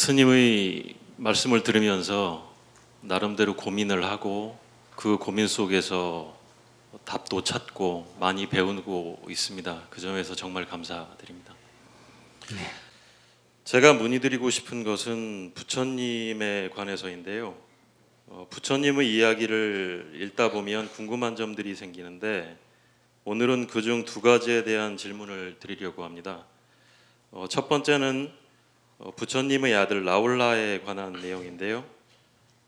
스님의 말씀을 들으면서 나름대로 고민을 하고 그 고민 속에서 답도 찾고 많이 배우고 있습니다. 그 점에서 정말 감사드립니다. 제가 문의드리고 싶은 것은 부처님에 관해서인데요. 어, 부처님의 이야기를 읽다 보면 궁금한 점들이 생기는데 오늘은 그중 두 가지에 대한 질문을 드리려고 합니다. 어, 첫 번째는 어, 부처님의 아들 라울라에 관한 내용인데요.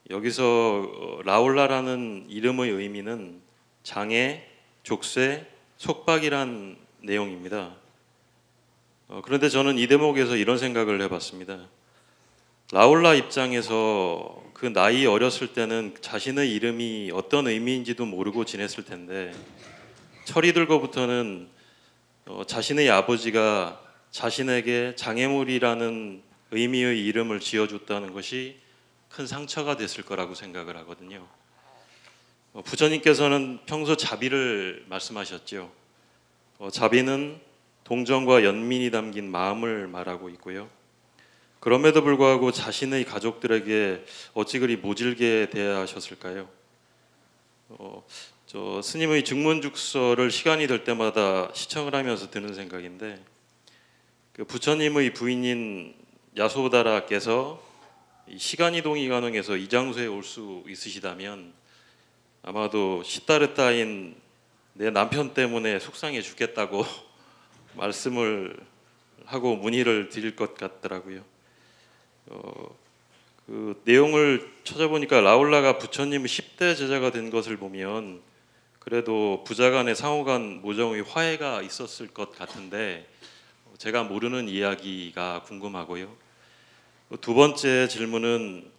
여기서 어, 라울라라는 이름의 의미는 장애, 족쇄, 속박이란 내용입니다. 어, 그런데 저는 이 대목에서 이런 생각을 해봤습니다. 라울라 입장에서 그 나이 어렸을 때는 자신의 이름이 어떤 의미인지도 모르고 지냈을 텐데 철이 들고부터는 어, 자신의 아버지가 자신에게 장애물이라는 의미의 이름을 지어줬다는 것이 큰 상처가 됐을 거라고 생각을 하거든요. 어, 부처님께서는 평소 자비를 말씀하셨죠. 어, 자비는 동정과 연민이 담긴 마음을 말하고 있고요. 그럼에도 불구하고 자신의 가족들에게 어찌 그리 모질게 대하셨을까요? 어, 저 스님의 증문죽서를 시간이 될 때마다 시청을 하면서 드는 생각인데 그 부처님의 부인인 야소다라께서 이 시간 이동이 가능해서 이 장소에 올 수 있으시다면 아마도 시타르타인 내 남편 때문에 속상해 죽겠다고 말씀을 하고 문의를 드릴 것 같더라고요. 어, 그 내용을 찾아보니까 라울라가 부처님 10대 제자가 된 것을 보면 그래도 부자간의 상호간 모정의 화해가 있었을 것 같은데 제가 모르는 이야기가 궁금하고요. 두 번째 질문은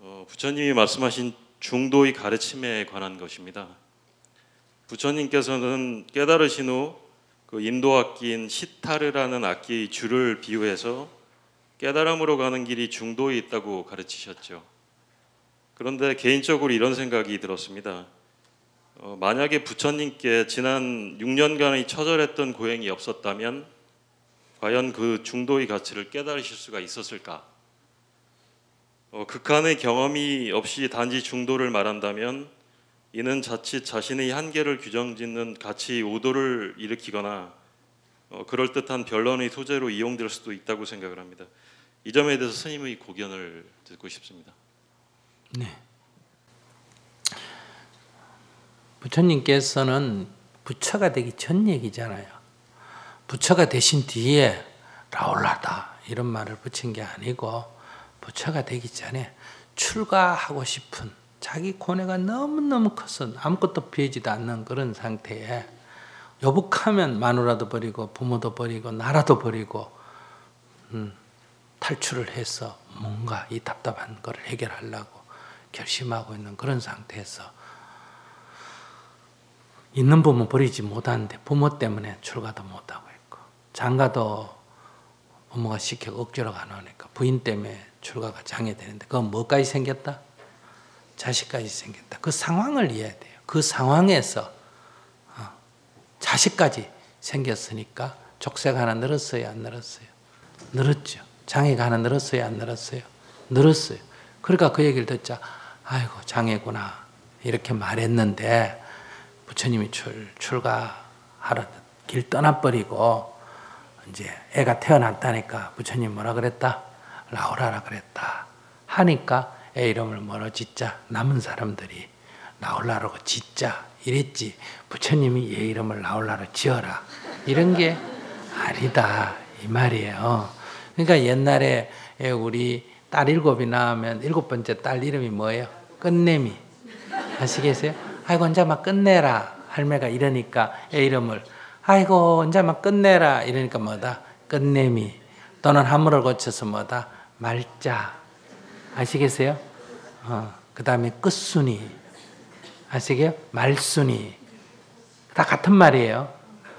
어, 부처님이 말씀하신 중도의 가르침에 관한 것입니다. 부처님께서는 깨달으신 후 그 인도 악기인 시타르라는 악기의 줄을 비유해서 깨달음으로 가는 길이 중도에 있다고 가르치셨죠. 그런데 개인적으로 이런 생각이 들었습니다. 어, 만약에 부처님께 지난 6년간의 처절했던 고행이 없었다면 과연 그 중도의 가치를 깨달으실 수가 있었을까? 어, 극한의 경험이 없이 단지 중도를 말한다면 이는 자칫 자신의 한계를 규정짓는 가치 오도를 일으키거나 어, 그럴 듯한 변론의 소재로 이용될 수도 있다고 생각을 합니다. 이 점에 대해서 스님의 고견을 듣고 싶습니다. 네. 부처님께서는 부처가 되기 전 얘기잖아요. 부처가 되신 뒤에 라올라다 이런 말을 붙인 게 아니고 부처가 되기 전에 출가하고 싶은 자기 고뇌가 너무너무 커서 아무것도 비지도 않는 그런 상태에 여북하면 마누라도 버리고 부모도 버리고 나라도 버리고 음, 탈출을 해서 뭔가 이 답답한 것을 해결하려고 결심하고 있는 그런 상태에서 있는 부모 버리지 못하는데 부모 때문에 출가도 못하고 있고 장가도 부모가 시켜 억지로 가놓으니까 부인 때문에 출가가 장애되는데 그건 뭐까지 생겼다? 자식까지 생겼다. 그 상황을 이해해야 돼요. 그 상황에서 어, 자식까지 생겼으니까 족쇄가 하나 늘었어요? 안 늘었어요? 늘었죠. 장애가 하나 늘었어요? 안 늘었어요? 늘었어요. 그러니까 그 얘기를 듣자 아이고 장애구나 이렇게 말했는데 부처님이 출, 출가하러 길 떠나버리고 이제 애가 태어났다니까 부처님 뭐라 그랬다? 나오라라 그랬다. 하니까 애 이름을 뭐로 짓자? 남은 사람들이 나올라라고 짓자. 이랬지. 부처님이 얘 이름을 나올라로 지어라. 이런 게 아니다. 이 말이에요. 그러니까 옛날에 우리 딸 일곱이 낳으면 일곱 번째 딸 이름이 뭐예요? 끝내미. 아시겠어요? 아이고, 혼자 막 끝내라. 할매가 이러니까 애 이름을 아이고, 혼자 막 끝내라. 이러니까 뭐다? 끝내미. 또는 한물을 고쳐서 뭐다? 말자. 아시겠어요? 어, 그 다음에 끝순이. 아시게요? 말순이. 다 같은 말이에요.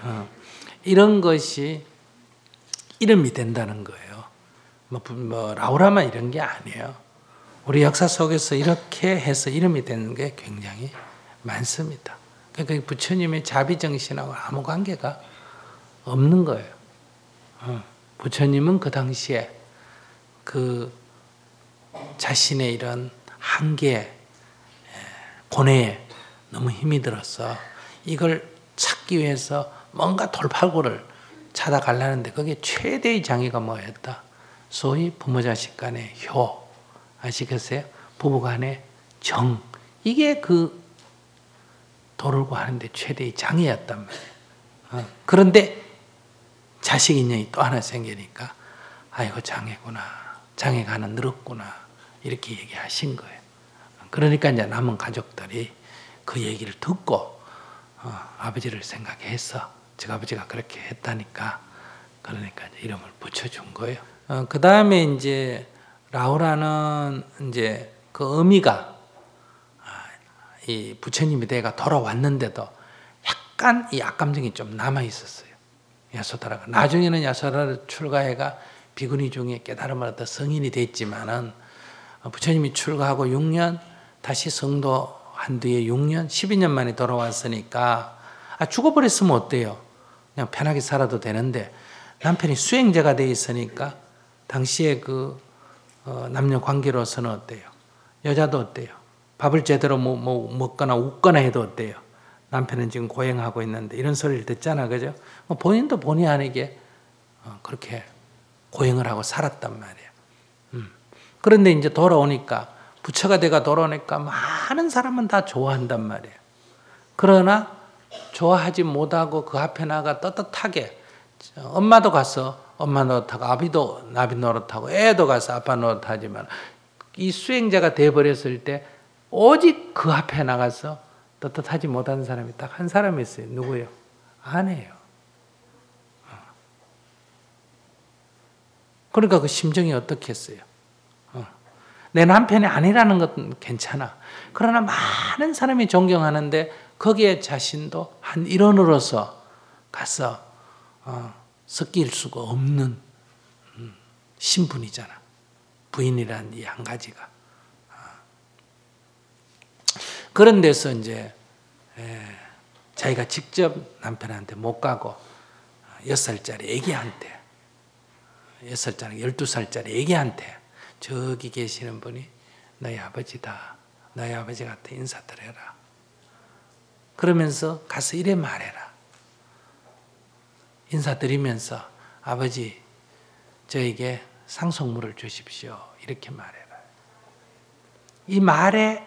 어, 이런 것이 이름이 된다는 거예요. 뭐, 뭐, 라우라만 이런 게 아니에요. 우리 역사 속에서 이렇게 해서 이름이 되는 게 굉장히 많습니다. 그러니까 부처님의 자비정신하고 아무 관계가 없는 거예요. 어, 부처님은 그 당시에 그 자신의 이런 한계, 에, 고뇌에 너무 힘이 들어서 이걸 찾기 위해서 뭔가 돌파구를 찾아가려는데 그게 최대의 장애가 뭐였다? 소위 부모 자식 간의 효 아시겠어요? 부부 간의 정 이게 그 도를 구하는데 최대의 장애였단 말이에요. 어, 그런데 자식 인연이 또 하나 생기니까 아이고 장애구나 장애가 하나 늘었구나 이렇게 얘기하신 거예요. 그러니까 이제 남은 가족들이 그 얘기를 듣고 어, 아버지를 생각해서 저 아버지가 그렇게 했다니까 그러니까 이름을 붙여준 거예요. 어, 그 다음에 이제 라우라는 이제 그 어미가 아, 이 부처님이 내가 돌아왔는데도 약간 이 악감정이 좀 남아 있었어요. 야소다라가 나중에는 야소다를 출가해가 비구니 중에 깨달음을 얻어 성인이 됐지만은 부처님이 출가하고 6년 다시 성도 한 뒤에 6년 12년 만에 돌아왔으니까 아 죽어버렸으면 어때요? 그냥 편하게 살아도 되는데 남편이 수행자가 돼 있으니까 당시에 그 어, 남녀 관계로서는 어때요? 여자도 어때요? 밥을 제대로 뭐, 뭐 먹거나 웃거나 해도 어때요? 남편은 지금 고행하고 있는데 이런 소리를 듣잖아, 그죠? 뭐 본인도 본의 아니게 어, 그렇게 고행을 하고 살았단 말이에요. 음. 그런데 이제 돌아오니까 부처가 돼가 돌아오니까 많은 사람은 다 좋아한단 말이에요. 그러나 좋아하지 못하고 그 앞에 나가 떳떳하게 엄마도 가서 엄마 노릇하고 아비도 나비 노릇하고 애도 가서 아빠 노릇하지만 이 수행자가 돼버렸을 때 오직 그 앞에 나가서 떳떳하지 못한 사람이 딱 한 사람이 있어요. 누구예요? 아내예요. 그러니까 그 심정이 어떻겠어요? 어. 내 남편이 아니라는 것은 괜찮아. 그러나 많은 사람이 존경하는데 거기에 자신도 한 일원으로서 가서 어, 섞일 수가 없는 음, 신분이잖아. 부인이란 이 한 가지가. 어. 그런 데서 이제 자기가 직접 남편한테 못 가고 여섯 살짜리 애기한테 여섯 살, 열두 살짜리 애기한테 저기 계시는 분이 너희 아버지다. 너희 아버지 같아 인사드려라. 그러면서 가서 이래 말해라. 인사드리면서 아버지 저에게 상속물을 주십시오. 이렇게 말해라. 이 말에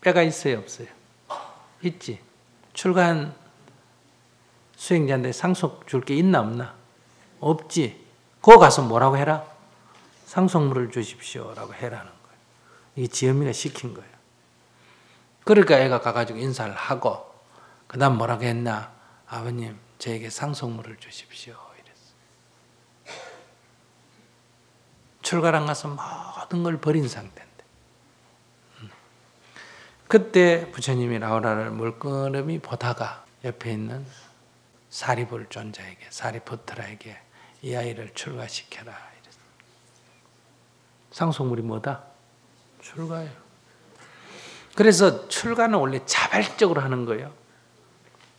뼈가 있어요, 없어요? 있지. 출간 수행자인데 상속 줄 게 있나 없나? 없지. 거 가서 뭐라고 해라? 상속물을 주십시오라고 해라는 거예요. 이게 지엄이가 시킨 거예요. 그러니까 애가 가가지고 인사를 하고 그 다음 뭐라고 했나? 아버님 저에게 상속물을 주십시오. 출가랑 가서 모든 걸 버린. 음. 그때 부처님이 라우라를 물끄러미 보다가 옆에 있는 사리불 존자에게 사리푸트라에게 이 아이를 출가시켜라. 상속물이 뭐다? 출가예요. 그래서 출가는 원래 자발적으로 하는 거예요.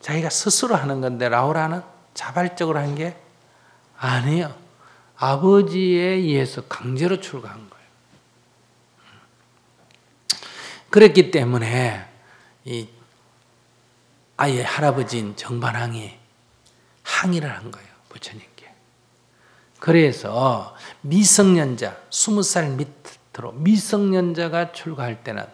자기가 스스로 하는 건데 라우라는 자발적으로 한 게 아니에요. 아버지에 의해서 강제로 출가한 거예요. 그랬기 때문에 이 아이의 할아버지인 정반항이 항의를 한 거예요. 부처님께. 그래서 미성년자, 20살 밑으로 미성년자가 출가할 때는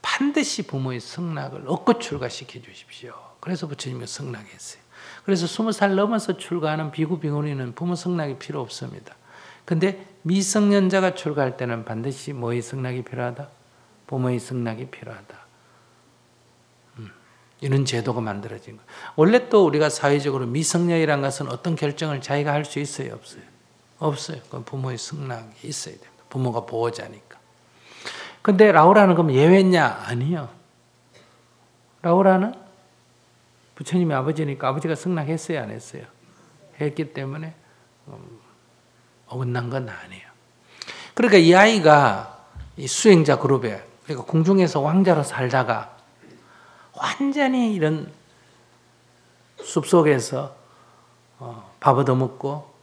반드시 부모의 성락을 얻고 출가시켜 주십시오. 그래서 부처님이 성락했어요. 그래서 20살 넘어서 출가하는 비구 비구니는 부모 성락이 필요 없습니다. 근데 미성년자가 출가할 때는 반드시 뭐의 성락이 필요하다? 부모의 성락이 필요하다. 음, 이런 제도가 만들어진 거예요. 원래 또 우리가 사회적으로 미성년이란 것은 어떤 결정을 자기가 할 수 있어요? 없어요? 없어요. 그 부모의 성락이 있어야 됩니다. 부모가 보호자니까. 근데 라우라는 그럼 예외냐? 아니요. 라우라는 부처님이 아버지니까 아버지가 승낙했어요, 안 했어요? 했기 때문에 음, 어긋난 건 아니에요. 그러니까 이 아이가 이 수행자 그룹에 그러니까 궁중에서 왕자로 살다가 완전히 이런 숲속에서 어, 밥 얻어먹고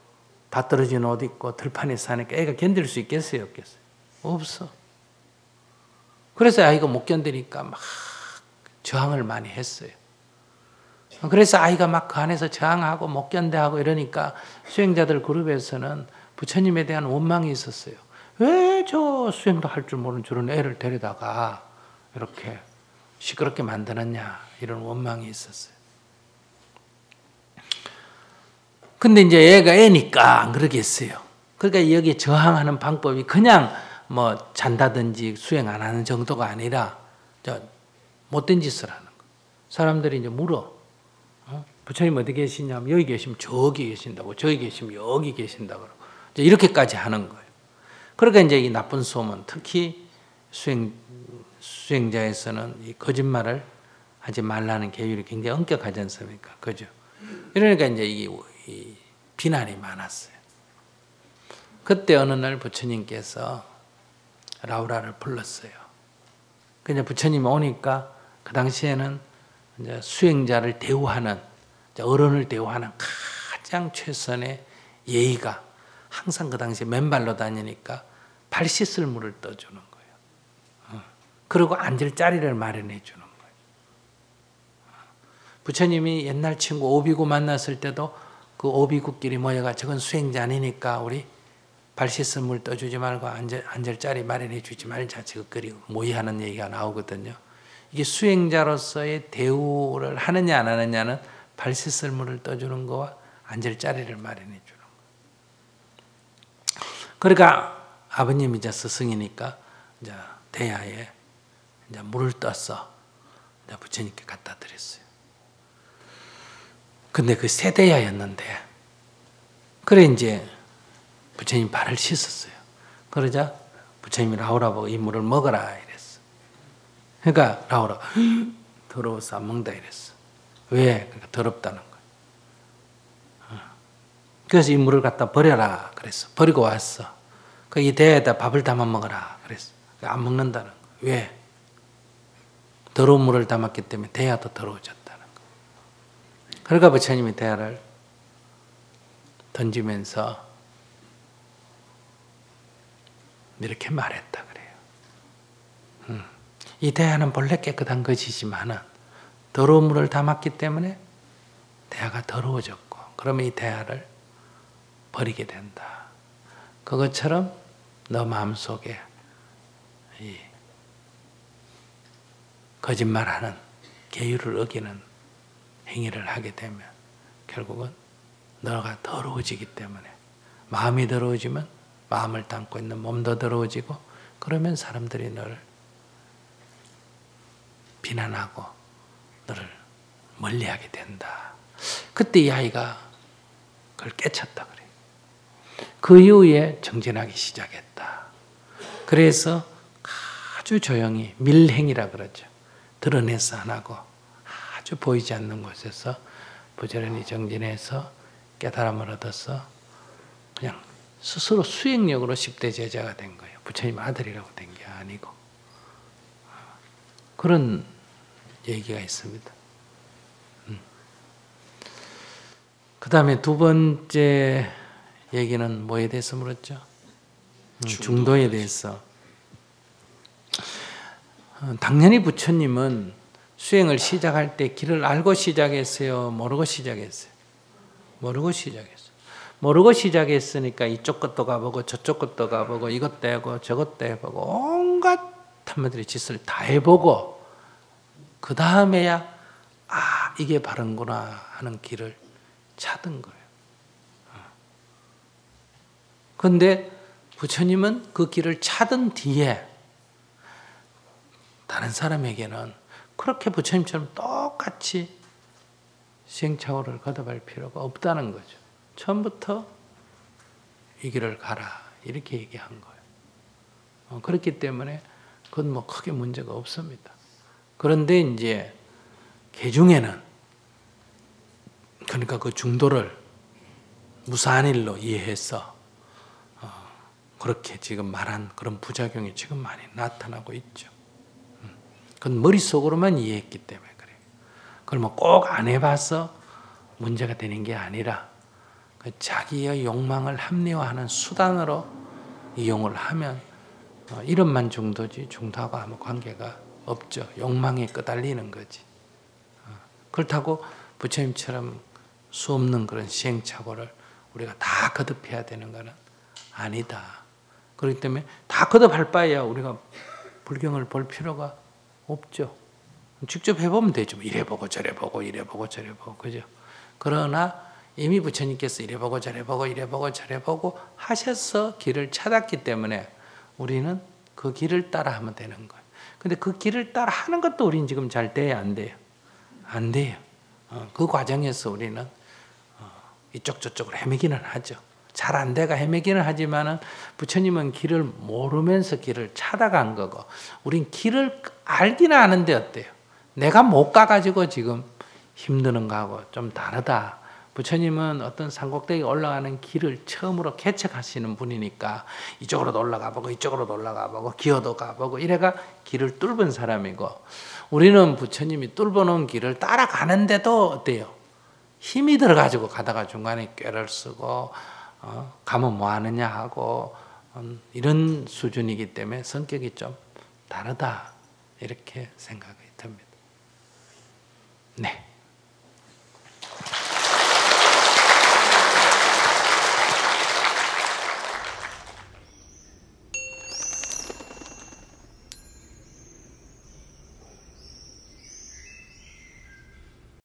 다 떨어진 옷 입고 들판에 사니까 애가 견딜 수 있겠어요, 없겠어요? 없어. 그래서 아이가 못 견디니까 막 저항을 많이 했어요. 그래서 아이가 막 그 안에서 저항하고 못 견뎌하고 이러니까 수행자들 그룹에서는 부처님에 대한 원망이 있었어요. 왜 저 수행도 할 줄 모르는 저런 애를 데려다가 이렇게 시끄럽게 만드느냐 이런 원망이 있었어요. 근데 이제 애가 애니까 안 그러겠어요. 그러니까 여기 저항하는 방법이 그냥 뭐 잔다든지 수행 안 하는 정도가 아니라 저 못된 짓을 하는 거. 사람들이 이제 물어. 어? 부처님 어디 계시냐면 여기 계시면 저기 계신다고 저기 계시면 여기 계신다고 이렇게까지 하는 거예요. 그러니까 이제 이 나쁜 소문 특히 수행 수행자에서는 이 거짓말을 하지 말라는 계율이 굉장히 엄격하지 않습니까? 그죠? 이러니까 이제 이, 이 비난이 많았어요. 그때 어느 날 부처님께서 라우라를 불렀어요. 그냥 부처님 오니까 그 당시에는 이제 수행자를 대우하는 어른을 대우하는 가장 최선의 예의가 항상 그 당시에 맨발로 다니니까 발 씻을 물을 떠주는 거예요. 어. 그리고 앉을 자리를 마련해 주는 거예요. 부처님이 옛날 친구 오비구 만났을 때도 그 오비구끼리 모여가 저건 수행자 아니니까 우리 발 씻을 물 떠주지 말고 앉을, 앉을 자리 마련해 주지 말자. 지극거리 모의하는 얘기가 나오거든요. 이게 수행자로서의 대우를 하느냐 안 하느냐는 발 씻을 물을 떠주는 거와 앉을 자리를 마련해 거. 그러니까 아버님이 이제 스승이니까 이제 대야에 이제 물을 떠서 이제 부처님께 갖다 드렸어요. 근데 그 세대야였는데 그래 이제 부처님 발을 씻었어요. 그러자 부처님이 라오라 보고 이 물을 먹어라 이랬어. 그러니까 라오라 더러워서 안 먹다 이랬어. 왜? 그러니까 더럽다는 거야. 어. 그래서 이 물을 갖다 버려라 그랬어. 버리고 왔어. 그이 대에다 밥을 담아 먹어라 그랬어. 안 먹는다는 거야. 왜? 더러운 물을 담았기 때문에 대야도 더러워졌다는 거야. 그러니까 부처님이 대야를 던지면서 이렇게 말했다 그래요. 음. 이 대야는 본래 깨끗한 것이지만은 더러운 물을 담았기 때문에 대야가 더러워졌고 그러면 이 대야를 버리게 된다. 그것처럼 너 마음속에 이 거짓말하는 계율을 어기는 행위를 하게 되면 결국은 너가 더러워지기 때문에 마음이 더러워지면 마음을 담고 있는 몸도 더러워지고 그러면 사람들이 너를 비난하고 너를 멀리하게 된다. 그때 이 아이가 그걸 깨쳤다 그래. 그 이후에 정진하기 시작했다. 그래서 아주 조용히 밀행이라 그러죠. 드러내서 안 하고 아주 보이지 않는 곳에서 부지런히 정진해서 깨달음을 얻어서 그냥 스스로 수행력으로 10대 제자가 된 거예요. 부처님 아들이라고 된 게 아니고. 그런 얘기가 있습니다. 음. 그 다음에 두 번째 얘기는 뭐에 대해서 물었죠? 음, 중도에 대해서. 어, 당연히 부처님은 수행을 시작할 때 길을 알고 시작했어요? 모르고 시작했어요? 모르고 시작했어요. 모르고 시작했으니까 이쪽 것도 가보고 저쪽 것도 가보고 이것도 해보고 저것도 해보고 온갖 탐마들이 짓을 다 해보고 그 다음에야 아 이게 바른구나 하는 길을 찾은 거예요. 그런데 부처님은 그 길을 찾은 뒤에 다른 사람에게는 그렇게 부처님처럼 똑같이 시행착오를 거듭할 필요가 없다는 거죠. 처음부터 이 길을 가라 이렇게 얘기한 거예요. 어, 그렇기 때문에 그건 뭐 크게 문제가 없습니다. 그런데 이제 개중에는 그러니까 그 중도를 무사한 일로 이해해서 어, 그렇게 지금 말한 그런 부작용이 지금 많이 나타나고 있죠. 음, 그건 머릿속으로만 이해했기 때문에 그래요. 그걸 뭐 꼭 안 해봐서 문제가 되는 게 아니라 그 자기의 욕망을 합리화하는 수단으로 이용을 하면 어, 이름만 중도지 중도하고 아무 관계가 없죠. 욕망에 끄달리는 거지. 어, 그렇다고 부처님처럼 수 없는 그런 시행착오를 우리가 다 거듭해야 되는 것은 아니다. 그렇기 때문에 다 거듭할 바에야 우리가 불경을 볼 필요가 없죠. 직접 해보면 되죠. 뭐 이래 보고 저래 보고 이래 보고 저래 보고 그죠. 그러나 이미 부처님께서 이래 보고 저래 보고 이래 보고 저래 보고 하셔서 길을 찾았기 때문에 우리는 그 길을 따라 하면 되는 거예요. 근데 그 길을 따라 하는 것도 우리는 지금 잘 돼야 안 돼요. 안 돼요. 어, 그 과정에서 우리는 어, 이쪽 저쪽으로 헤매기는 하죠. 잘 안 돼가 헤매기는 하지만은 부처님은 길을 모르면서 길을 찾아간 거고 우린 길을 알기는 아는데 어때요? 내가 못 가가지고 지금 힘드는 거하고 좀 다르다. 부처님은 어떤 산꼭대기 올라가는 길을 처음으로 개척하시는 분이니까 이쪽으로도 올라가 보고 이쪽으로도 올라가 보고 기어도 가보고 이래가 길을 뚫은 사람이고 우리는 부처님이 뚫어놓은 길을 따라가는데도 어때요? 힘이 들어가지고 가다가 중간에 꾀를 쓰고 어, 가면 뭐 하느냐 하고 음, 이런 수준이기 때문에 성격이 좀 다르다 이렇게 생각이 듭니다. 네.